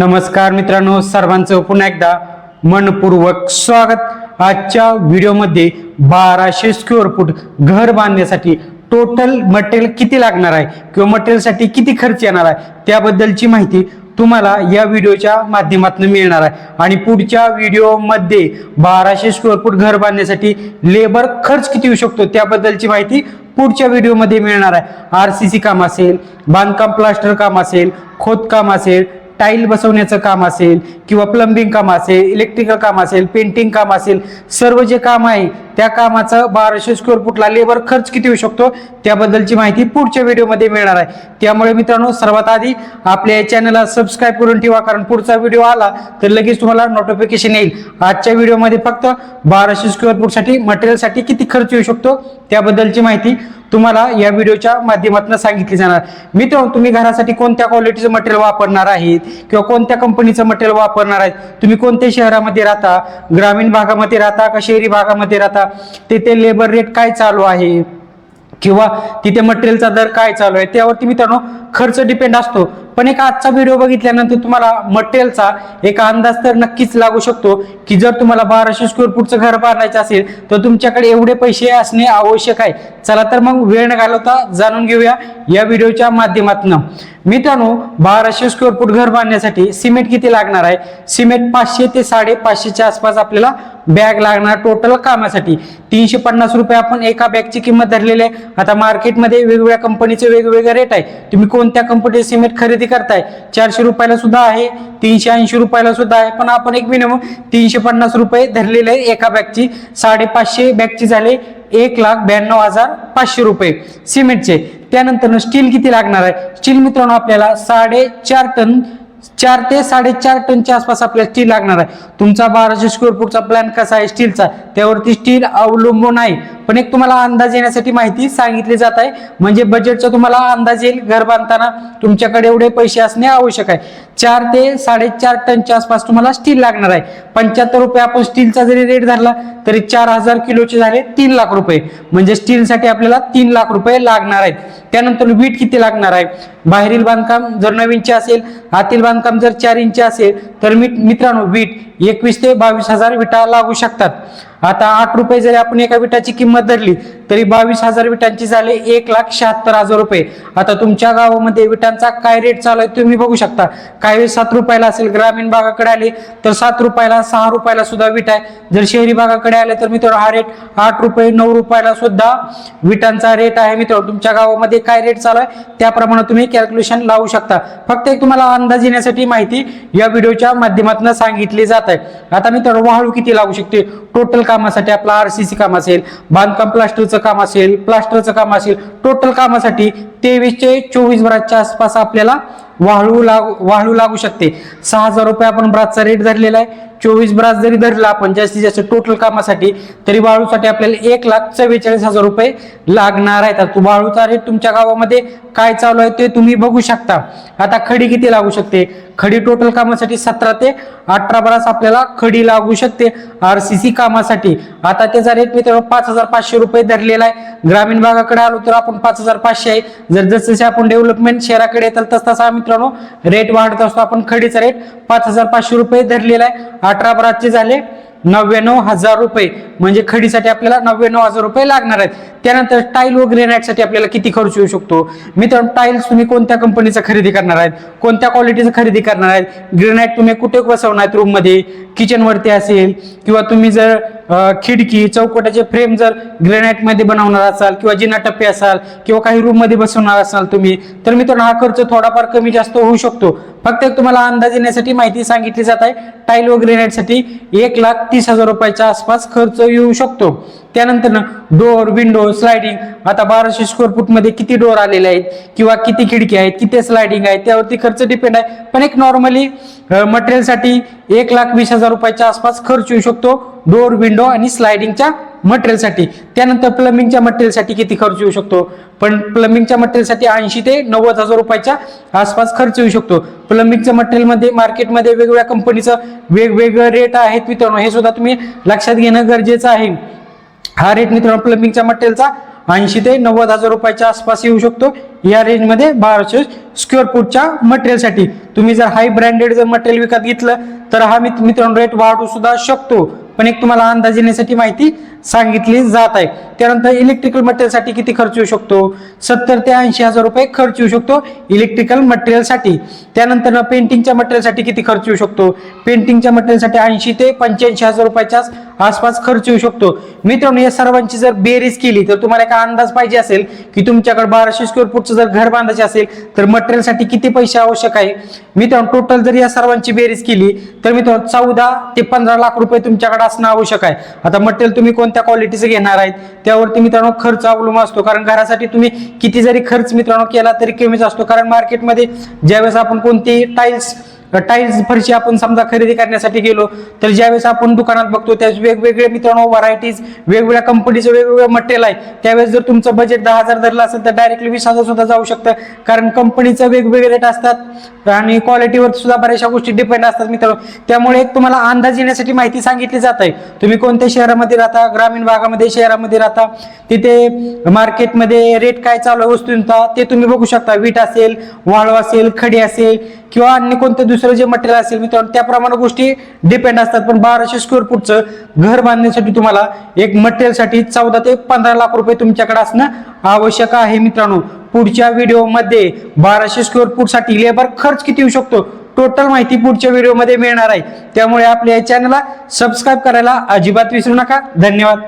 नमस्कार मित्रांनो सर्वांचं पुन्हा एकदा मनपूर्वक स्वागत. आजच्या व्हिडिओमध्ये बाराशे स्क्वेअर फूट घर बांधण्यासाठी टोटल मटेरियल किती लागणार आहे किंवा मटेरियलसाठी किती खर्च येणार आहे त्याबद्दलची माहिती तुम्हाला या व्हिडिओच्या माध्यमातून मिळणार आहे. आणि पुढच्या व्हिडिओमध्ये बाराशे स्क्वेअर फूट घर बांधण्यासाठी लेबर खर्च किती येऊ शकतो त्याबद्दलची माहिती पुढच्या व्हिडिओमध्ये मिळणार आहे. आर सी सी काम असेल बांधकाम प्लास्टर काम असेल खोदकाम असेल टाईल बसवण्याचं काम असेल किंवा प्लंबिंग काम असेल इलेक्ट्रिकल काम असेल पेंटिंग काम असेल सर्व जे काम आहे त्या कामाचं बाराशे स्क्वेअर फुटला लेबर खर्च किती होऊ शकतो? त्याबद्दलची माहिती पुढच्या व्हिडिओमध्ये मिळणार आहे. त्यामुळे मित्रांनो सर्वात आधी आपल्या या चॅनलला सबस्क्राईब करून ठेवा कारण पुढचा व्हिडिओ आला तर लगेच तुम्हाला नोटिफिकेशन येईल. आजच्या व्हिडिओमध्ये फक्त बाराशे स्क्वेअर फूटसाठी मटेरियलसाठी किती खर्च येऊ शकतो? त्याबद्दलची माहिती तुम्हाला या व्हिडिओच्या माध्यमातून सांगितली जाणार. मित्र तुम्ही घरासाठी कोणत्या क्वालिटीचं मटेरियल वापरणार आहेत किंवा कोणत्या कंपनीचं मटेरियल वापरणार आहेत? तुम्ही कोणत्या शहरामध्ये राहता? ग्रामीण भागामध्ये राहता का शहरी भागामध्ये राहता? तिथे लेबर रेट काय चालू आहे? किंवा तिथे मटेरियलचा दर काय चालू आहे? त्यावरती मित्रांनो खर्च डिपेंड असतो. पण एक आजचा व्हिडिओ बघितल्यानंतर तुम्हाला मटेरियलचा एक अंदाज तर नक्कीच लागू शकतो की जर तुम्हाला बाराशे स्क्वेअर फूटचं घर बांधायचं असेल तर तुमच्याकडे एवढे पैसे असणे आवश्यक आहे. चला तर मग वेळ न घालवता जाणून घेऊया या व्हिडिओच्या माध्यमातून. मित्रांनो बाराशे स्क्वेअर फूट घर बांधण्यासाठी सिमेंट किती लागणार आहे? सिमेंट पाचशे ते साडेपाचशेच्या आसपास आपल्याला बॅग लागणार टोटल कामासाठी. तीनशे पन्नास रुपये आपण एका बॅगची किंमत धरलेली आहे. आता मार्केटमध्ये वेगवेगळ्या कंपनीचे वेगवेगळे रेट आहे. तुम्ही कोणत्या कंपनीचे सिमेंट खरेदी करताय. चारशे रुपयाला सुद्धा आहे तीनशे ऐंशी रुपयाला सुद्धा आहे. पण आपण एक मिनिमम तीनशे पन्नास रुपये धरलेले आहे एका बॅगची साडेपाचशे बॅगची झाले एक लाख ब्याण्णव हजार पाचशे रुपये. सिमेंटचे त्यानंतर स्टील किती लागणार आहे? स्टील मित्रांनो आपल्याला साडेचार टन चार ते साडेचार टनच्या आसपास आपल्याला स्टील लागणार आहे. तुमचा बाराशे स्क्वेअर फूटचा प्लॅन कसा आहे? स्टीलचा त्यावरती स्टील अवलंबून आहे. पण एक तुम्हाला अंदाज येण्यासाठी माहिती सांगितली जात आहे. म्हणजे बजेटचा तुम्हाला अंदाज येईल घर बांधताना तुमच्याकडे एवढे पैसे असणे आवश्यक आहे. चार ते साडेचार टनच्या आसपास तुम्हाला स्टील लागणार आहे. पंच्याहत्तर रुपये आपण स्टीलचा जरी रेट धरला तरी चार हजार किलोचे झाले तीन लाख रुपये. म्हणजे स्टीलसाठी आपल्याला तीन लाख रुपये लागणार आहेत. त्यानंतर वीट किती लागणार आहे? बाहेरील बांधकाम जर नवीनचे असेल आतील बांधकाम जर चार इंच असेल तर मी मित्रांनो वीट एकवीस ते बावीस हजार विटा लागू शकतात. आता आठ रुपये जरी आपण एका विटाची किंमत धरली तरी बावीस हजार विटांची झाले एक लाख शहात्तर हजार रुपये. आता तुमच्या गावामध्ये विटांचा काय रेट चालू आहे तुम्ही बघू शकता. काही वेळेस सात रुपयाला असेल ग्रामीण भागाकडे आले तर सात रुपयाला सहा रुपयाला सुद्धा विट आहे. जर शहरी भागाकडे आले तर मित्र हा रेट आठ रुपये नऊ रुपयाला सुद्धा विटांचा रेट आहे. मित्र तुमच्या गावामध्ये काय रेट चालू आहे त्याप्रमाणे तुम्ही कॅल्क्युलेशन लावू शकता. फक्त एक तुम्हाला अंदाज येण्यासाठी माहिती या व्हिडिओच्या माध्यमातून सांगितली जात आहे. आता मित्र वाहळू किती लागू शकते? टोटल कामासाठी आपला आरसीसी काम असेल बांधकाम प्लास्टरचं काम असेल प्लास्टरचं काम असेल टोटल कामासाठी तेवीस ते चोवीस ब्रातच्या आसपास आपल्याला वाळू लागू वाळू लागू शकते. सहा हजार रुपये आपण ब्रासचा रेट धरलेला आहे. चोवीस ब्रास जरी धरला आपण जास्तीत जास्त टोटल कामासाठी तरी वाळूसाठी आपल्याला एक लाख चव्वेचाळीस हजार रुपये लागणार आहेत. आता वाळूचा रेट तुमच्या गावामध्ये काय चालू आहे ते तुम्ही बघू शकता. आता खडी किती लागू शकते? खडी टोटल कामासाठी सतरा ते अठरा ब्रास आपल्याला खडी लागू शकते आरसीसी कामासाठी. आता त्याचा रेट मित्रांनो पाच हजार पाचशे रुपये धरलेला आहे. ग्रामीण भागाकडे आलो तर आपण पाच हजार पाचशे आहे. जर जसजसे आपण डेव्हलपमेंट शहराकडे येतात तस तसा मित्रांनो रेट वाढत असतो. आपण खडीचा रेट पाच हजार पाचशे रुपये धरलेला आहे. अठरा बाराचे झाले नव्याण्णव हजार रुपये. म्हणजे खडीसाठी आपल्याला नव्याण्णव हजार रुपये लागणार आहेत. त्यानंतर टाईल व ग्रेनाईटसाठी आपल्याला किती खर्च येऊ शकतो? मित्रांनो टाईल्स तुम्ही कोणत्या कंपनीचा खरेदी करणार आहेत? कोणत्या क्वालिटीचं खरेदी करणार आहेत? ग्रेनाईट तुम्ही कुठे बसवणार आहेत रूममध्ये किचनवरती असेल किंवा तुम्ही जर खिडकी चौकटाचे फ्रेम जर ग्रेनाईटमध्ये बनवणार असाल किंवा जिना टप्पे असाल किंवा काही रूममध्ये बसवणार असाल तुम्ही तर मित्रांनो हा खर्च थोडाफार कमी जास्त होऊ शकतो. फक्त एक तुम्हाला अंदाज येण्यासाठी माहिती सांगितली जात आहे. टाईल व ग्रेनाईटसाठी एक लाख तीस हजार रुपयाच्या आसपास खर्च येऊ शकतो. त्यानंतर डोअर विंडो स्लायडिंग आता बाराशे स्क्वेअर फूटमध्ये किती डोअर आलेले आहेत किंवा किती खिडकी आहेत किती स्लायडिंग आहे त्यावरती खर्च डिपेंड आहे. पण एक नॉर्मली मटेरियलसाठी एक लाख वीस हजार रुपयाच्या आसपास खर्च येऊ शकतो. डोअर विंडो आणि स्लायडिंगच्या मटेरियलसाठी त्यानंतर प्लंबिंगच्या मटेरियलसाठी किती खर्च येऊ शकतो? पण प्लंबिंगच्या मटेरियलसाठी ऐंशी ते नव्वद हजार रुपयाच्या आसपास खर्च येऊ शकतो. प्लंबिंगच्या मटेरियलमध्ये मार्केटमध्ये वेगवेगळ्या कंपनीचं वेगवेगळं रेट आहेत मित्रांनो. हे सुद्धा तुम्ही लक्षात घेणं गरजेचं आहे. हा रेट मित्रांनो प्लंबिंगच्या मटेरियलचा ऐंशी ते नव्वद हजार रुपयाच्या आसपास येऊ शकतो. या रेंजमध्ये बाराशे स्क्वेअर फूटच्या मटेरियलसाठी तुम्ही जर हाय ब्रँडेड जर मटेरियल विकत घेतलं तर हा मित्रांनो रेट वाढू सुद्धा शकतो. पण एक तुम्हाला अंदाज येण्यासाठी माहिती सांगितली जात आहे. त्यानंतर इलेक्ट्रिकल मटेरियलसाठी किती खर्च येऊ शकतो? सत्तर ते ऐंशी हजार रुपये खर्च येऊ शकतो इलेक्ट्रिकल मटेरियलसाठी त्यानंतर पेंटिंगच्या मटेरियलसाठी किती खर्च येऊ शकतो? पेंटिंगच्या मटेरियलसाठी ऐंशी ते पंच्याऐंशी हजार रुपयाच्या आसपास खर्च येऊ शकतो. मित्रांनो या सर्वांची जर बेरीज केली तर तुम्हाला एक अंदाज पाहिजे असेल की तुमच्याकडे बाराशे स्क्वेअर फूटचं जर घर बांधायचे असेल तर मटेरियलसाठी किती पैसे आवश्यक आहे? मित्रांनो टोटल जर या सर्वांची बेरीज केली तर मित्रांनो चौदा ते पंधरा लाख रुपये तुमच्याकडे असणं आवश्यक आहे. आता मटेरियल तुम्ही कोणत्या क्वालिटीचं घेणार आहेत त्यावरती मित्रांनो खर्च अवलंबून असतो. कारण घरासाठी तुम्ही किती जरी खर्च मित्रांनो केला तरी कमीच असतो. कारण मार्केटमध्ये ज्यावेळेस आपण कोणती टाईल्स टाईल्स फरशी आपण समजा खरेदी करण्यासाठी गेलो तर ज्यावेळेस आपण दुकानात बघतो त्यावेळेस वेगवेगळे मित्रांनो व्हरायटीज वेगवेगळ्या कंपनीचं वेगवेगळं मटेरियल आहे. त्यावेळेस जर तुमचं बजेट दहा हजार धरलं असेल तर डायरेक्टली वीस हजार सुद्धा जाऊ शकतं. कारण कंपनीचं वेगवेगळे रेट असतात आणि क्वालिटीवर सुद्धा बऱ्याचशा गोष्टी डिपेंड असतात मित्रांनो. त्यामुळे एक तुम्हाला अंदाज येण्यासाठी माहिती सांगितली जात आहे. तुम्ही कोणत्या शहरामध्ये राहता ग्रामीण भागामध्ये शहरामध्ये राहता तिथे मार्केटमध्ये रेट काय चालू आहे वस्तूंचा ते तुम्ही बघू शकता. वीट असेल वाळू असेल खडी असेल किंवा अन्य कोणतं दुसरं जे मटेरियल असेल मित्रांनो त्याप्रमाणे गोष्टी डिपेंड असतात. पण बाराशे स्क्वेअर फूटचं घर बांधण्यासाठी तुम्हाला एक मटेरियलसाठी चौदा ते पंधरा लाख रुपये तुमच्याकडे असणं आवश्यक आहे मित्रांनो. पुढच्या व्हिडिओमध्ये बाराशे स्क्वेअर फूटसाठी लेबर खर्च किती येऊ शकतो? टोटल माहिती पुढच्या व्हिडिओमध्ये मिळणार आहे. त्यामुळे आपल्या या चॅनलला सबस्क्राईब करायला अजिबात विसरू नका. धन्यवाद.